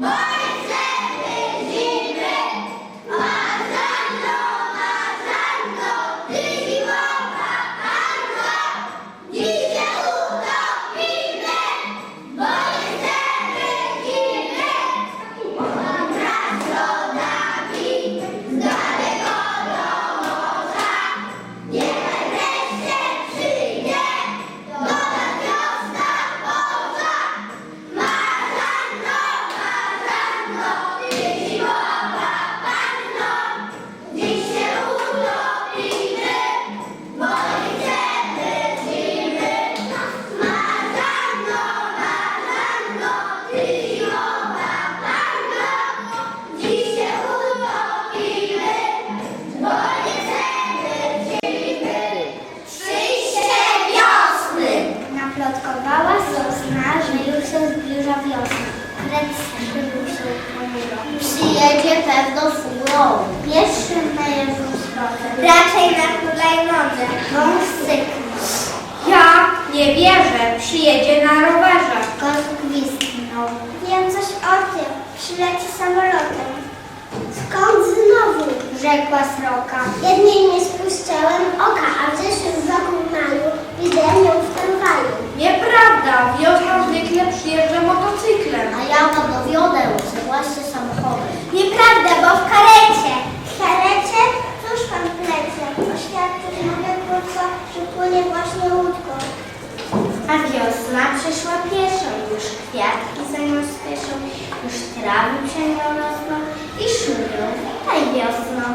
Bye. jedzie pewną furą. Pierwszy najechał Raczej na hulajnodze. Wąs cykl. Ja nie wierzę. Przyjedzie na rowerze. Kot gwizdnął. Wiem coś o tym. Przyleci samolotem. Skąd znowu? Rzekła sroka. Jednej nie przypłynie właśnie łódką. A wiosna przyszła pieszą, już kwiatki za nią spieszą, już trawy przed nią rosną i szumią. Witaj wiosno.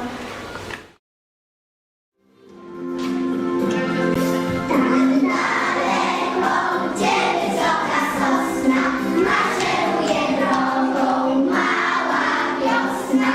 Maszeruje drogą mała wiosna.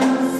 Deus.